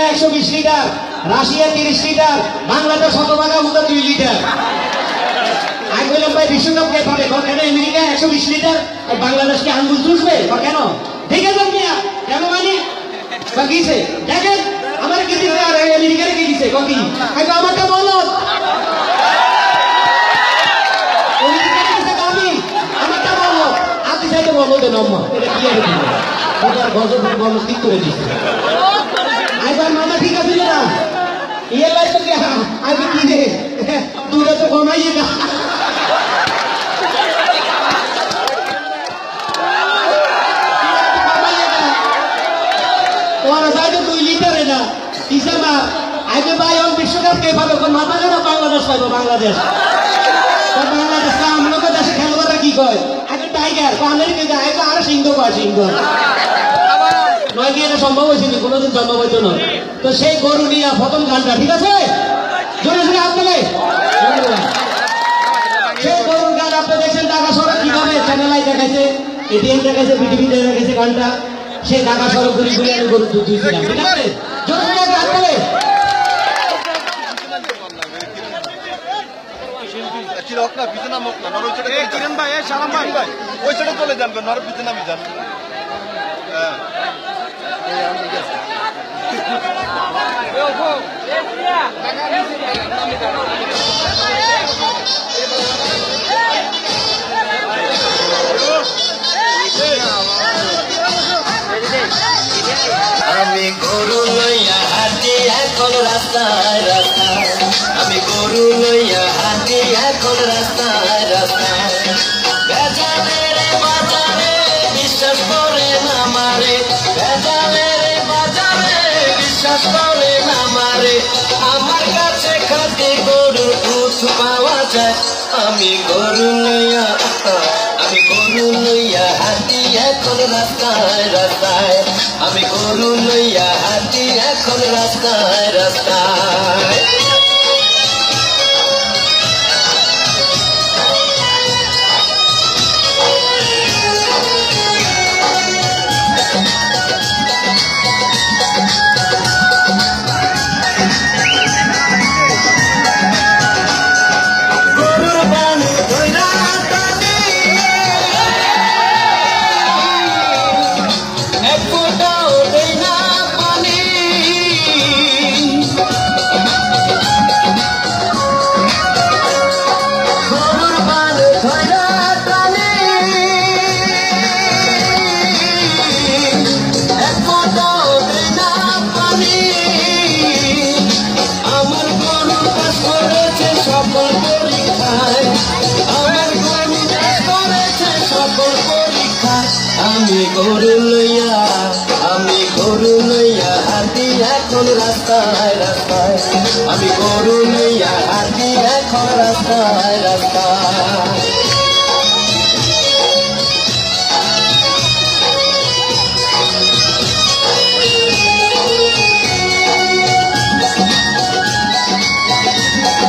America একশো বিশ litre, Russia তিরিশ লিটার, বাংলাদেশ শতভাগা মতো দুই লিটার। আমি বললাম, ভাই, বিশ্বকাপ কে পাবে? কেন আমেরিকা একশো বিশ লিটার আর বাংলাদেশকে আঙ্গুল চুষবে? কেন? ঠিক আছে কেন মানে? কিছে দেখেন, আমার কি দিছে? আর আমেরিকার কি দিছে? আগে আমাকে বলো বলো বলো এটা কি আর ওটার গজব ঠিক করে দিছে। আইবার মামা ঠিক আছে না? ইয়ে লাইতো কি আগে কি রে? দূরে তো কমাইয়ে না। না। আগে ভাই ওর বিশ্বকাপ কে পাবে কোন মাথা কেন বাংলাদেশ পাইবো, বাংলাদেশ। তো বাংলাদেশ কা আমরা তো দেশে খেলোয়াড়রা কি কয়? আগে টাইগার, তো আমেরিকা আগে আর সিংহ কয় সিংহ। নয় কি এটা সম্ভব হয়েছে? কি কোনোদিন সম্ভব হইতো না। তো সেই গরু নিয়ে প্রথম গানটা ঠিক আছে? জোরে জোরে আপনাকে সেই গরুর গান আপনি দেখছেন ঢাকা শহরে কীভাবে চ্যানেলাই দেখাইছে এটিএম দেখাইছে বিটিভিতে দেখাইছে গানটা। সেই ঢাকা শহরে ঘুরি ঘুরি আমি গরু দুধ দিয়েছিলাম ঠিক আছে? জোরে জোরে আপনাকে চিরক না পিছনে নামক না নর ওই সাইডে এই কিরণ ভাই সালাম ভাই। ওই সাইডে চলে যান নর যান হ্যাঁ আমি গরু লইয়া হাঁটি এখন রাস্তায় রাস্তায়। আমি গরু লইয়া হাঁটি এখন রাস্তায় রাস্তায়। বেজালের বাজারে বিশ্বাস করে না মারে বেজালের বাজারে বিশ্বাস করে না মারে আমার। কাছে খাতে গরুর দুধ পাওয়া যায়। আমি গরু লইয়া, আমি গরু লইয়া হাতি এখন রাস্তায় রাস্তায়। আমি গরু লইয়া হাতি এখন রাস্তায় রাস্তায়। আমি গরু লইয়া, আমি গরু লইয়া হাতি এখন রাস্তায় রাস্তায়। আমি গরু লইয়া হাতি এখন রাস্তায় রাস্তায়।